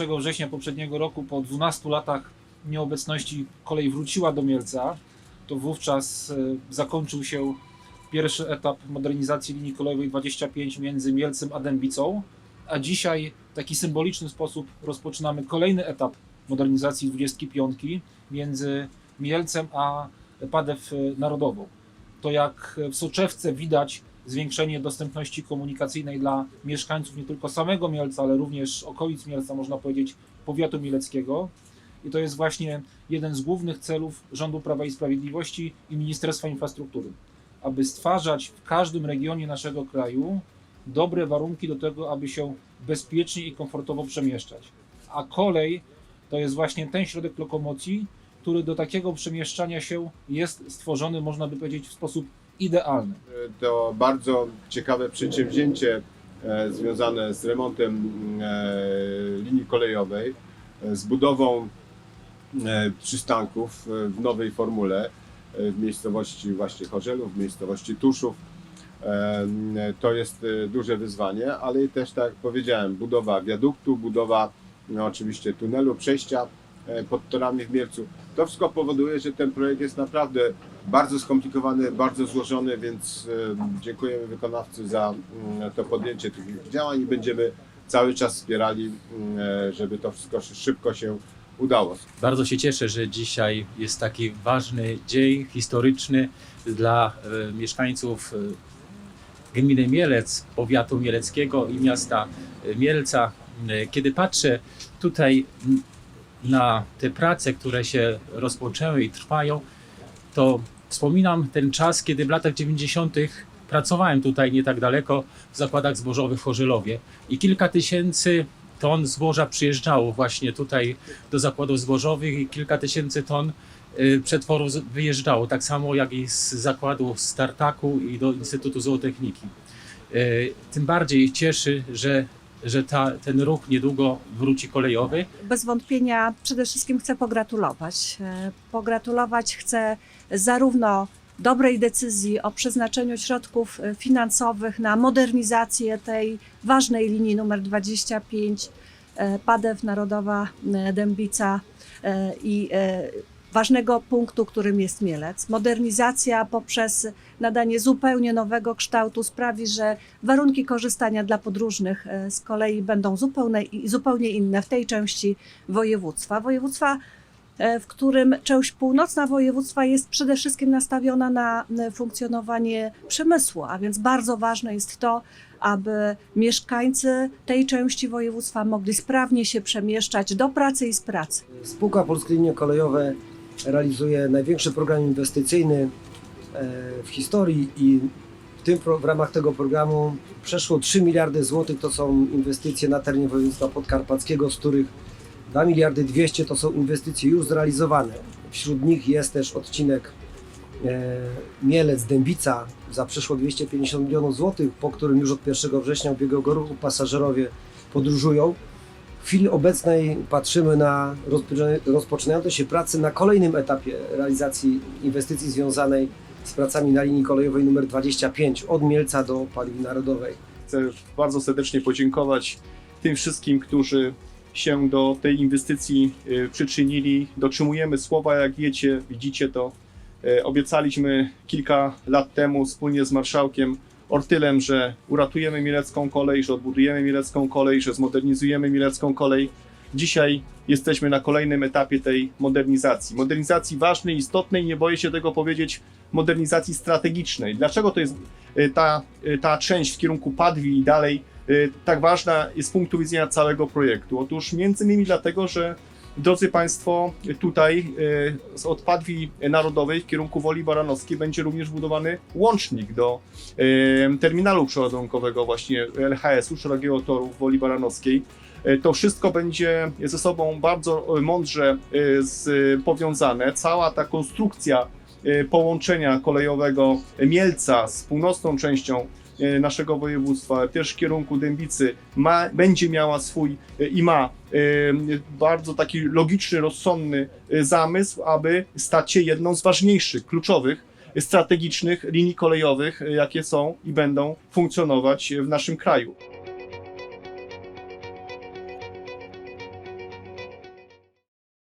1 września poprzedniego roku, po 12 latach nieobecności, kolej wróciła do Mielca, to wówczas e, zakończył się pierwszy etap modernizacji linii kolejowej 25 między Mielcem a Dębicą, a dzisiaj w taki symboliczny sposób rozpoczynamy kolejny etap modernizacji 25 między Mielcem a Padew Narodową. To jak w soczewce widać zwiększenie dostępności komunikacyjnej dla mieszkańców nie tylko samego Mielca, ale również okolic Mielca, można powiedzieć, powiatu mieleckiego. I to jest właśnie jeden z głównych celów rządu Prawa i Sprawiedliwości i Ministerstwa Infrastruktury, aby stwarzać w każdym regionie naszego kraju dobre warunki do tego, aby się bezpiecznie i komfortowo przemieszczać. A kolej to jest właśnie ten środek lokomocji, który do takiego przemieszczania się jest stworzony, można by powiedzieć, w sposób idealny. To bardzo ciekawe przedsięwzięcie e, związane z remontem e, linii kolejowej, e, z budową przystanków w nowej formule w miejscowości właśnie Chorzelów, w miejscowości Tuszów. To jest duże wyzwanie, ale też tak jak powiedziałem, budowa wiaduktu, budowa no, oczywiście tunelu, przejścia pod torami w Mielcu. To wszystko powoduje, że ten projekt jest naprawdę bardzo skomplikowany, bardzo złożony, więc dziękujemy wykonawcy za mm, to podjęcie tych działań i będziemy cały czas wspierali, mm, e, żeby to wszystko szy- szybko się udało. Bardzo się cieszę, że dzisiaj jest taki ważny dzień historyczny dla e, mieszkańców e, gminy Mielec, powiatu mieleckiego i miasta Mielca. Kiedy patrzę tutaj na te prace, które się rozpoczęły i trwają, to wspominam ten czas, kiedy w latach 90. pracowałem tutaj nie tak daleko w zakładach zbożowych w Chorzylowie i kilka tysięcy ton zboża przyjeżdżało właśnie tutaj do zakładów zbożowych i kilka tysięcy ton y, przetworu z- wyjeżdżało, tak samo jak i z zakładu Startaku i do Instytutu Zootechniki. Y, Tym bardziej cieszy, że, że ta, ten ruch niedługo wróci kolejowy. Bez wątpienia przede wszystkim chcę pogratulować. Pogratulować chcę zarówno dobrej decyzji o przeznaczeniu środków finansowych na modernizację tej ważnej linii numer 25 e, Padew Narodowa e, Dębica e, i ważnego punktu, którym jest Mielec. Modernizacja poprzez nadanie zupełnie nowego kształtu sprawi, że warunki korzystania dla podróżnych e, z kolei będą zupełnie, zupełnie inne w tej części województwa. Województwa, e, w którym część północna województwa jest przede wszystkim nastawiona na e, funkcjonowanie przemysłu, a więc bardzo ważne jest to, aby mieszkańcy tej części województwa mogli sprawnie się przemieszczać do pracy i z pracy. Spółka Polskie Linie Kolejowe realizuje największy program inwestycyjny e, w historii i w, tym, w ramach tego programu przeszło 3 miliardy złotych to są inwestycje na terenie województwa podkarpackiego, z których 2 miliardy 200 to są inwestycje już zrealizowane. Wśród nich jest też odcinek e, Mielec-Dębica za przeszło 250 milionów złotych, po którym już od 1 września ubiegłego roku pasażerowie podróżują. Chwili obecnej patrzymy na rozpoczyna- rozpoczynające się prace na kolejnym etapie realizacji inwestycji związanej z pracami na linii kolejowej nr 25 od Mielca do Paliw Narodowej. Chcę bardzo serdecznie podziękować tym wszystkim, którzy się do tej inwestycji e, przyczynili. Dotrzymujemy słowa, jak wiecie, widzicie to. E, Obiecaliśmy kilka lat temu wspólnie z marszałkiem Ortylem, że uratujemy Mielecką Kolej, że odbudujemy Mielecką Kolej, że zmodernizujemy Mielecką Kolej. Dzisiaj jesteśmy na kolejnym etapie tej modernizacji. Modernizacji ważnej, istotnej, nie boję się tego powiedzieć, modernizacji strategicznej. Dlaczego to jest e, ta, e, ta część w kierunku Padwi i dalej e, tak ważna z punktu widzenia całego projektu? Otóż między innymi dlatego, że drodzy Państwo, tutaj e, z od Padwi Narodowej w kierunku Woli Baranowskiej będzie również budowany łącznik do e, terminalu przeładunkowego właśnie LHS-u, Szerokiego Toru w Woli Baranowskiej. E, To wszystko będzie ze sobą bardzo mądrze powiązane. Cała ta konstrukcja połączenia kolejowego Mielca z północną częścią naszego województwa, też w kierunku Dębicy, ma, będzie miała swój e, i ma e, bardzo taki logiczny, rozsądny e, zamysł, aby stać się jedną z ważniejszych, kluczowych, e, strategicznych linii kolejowych, e, jakie są i będą funkcjonować w naszym kraju.